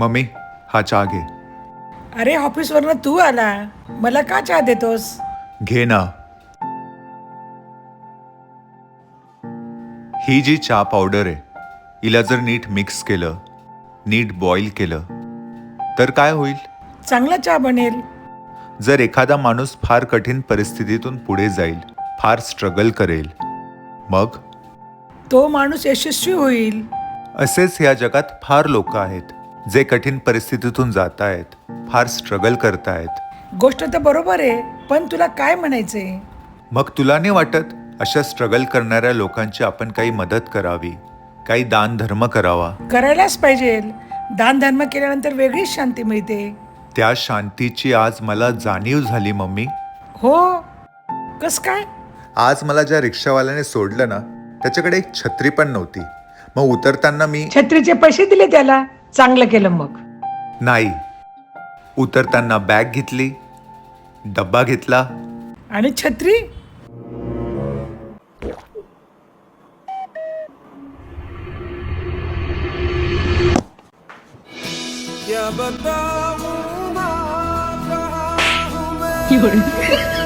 Mummy हा चहा घे. अरे ऑफिसवरनं तू आला. मला का चहा देतोस? घे ना. ही जी चहा पावडर आहे हिला जर नीट मिक्स केलं नीट बॉईल केलं तर काय होईल? चांगला चहा बनेल. जर एखादा माणूस फार कठीण परिस्थितीतून पुढे जाईल फार स्ट्रगल करेल मग? तो माणूस यशस्वी होईल. असेच या जगात फार लोक आहेत. जे कठीण परिस्थितीतून जात आहेत फार स्ट्रगल करतायत. गोष्ट तर बरोबर आहे पण तुला काय म्हणायचंय? मग तुला नाही वाटत अशा स्ट्रगल करणाऱ्या लोकांची आपण काही मदत करावी काही दान धर्म करावा? करायलाच पाहिजे. दान धर्म केल्यानंतर वेगळीच शांती मिळते. त्या शांतीची आज मला जाणीव झाली मम्मी. हो? कस काय? आज मला ज्या रिक्षावाल्याने सोडलं ना त्याच्याकडे एक छत्री पण नव्हती. मग उतरताना मी छत्रीचे पैसे दिले त्याला? चांगलं केलं मग. नाही. उतरताना बॅग घेतली डब्बा घेतला. आणि छत्री? हूँ मैं?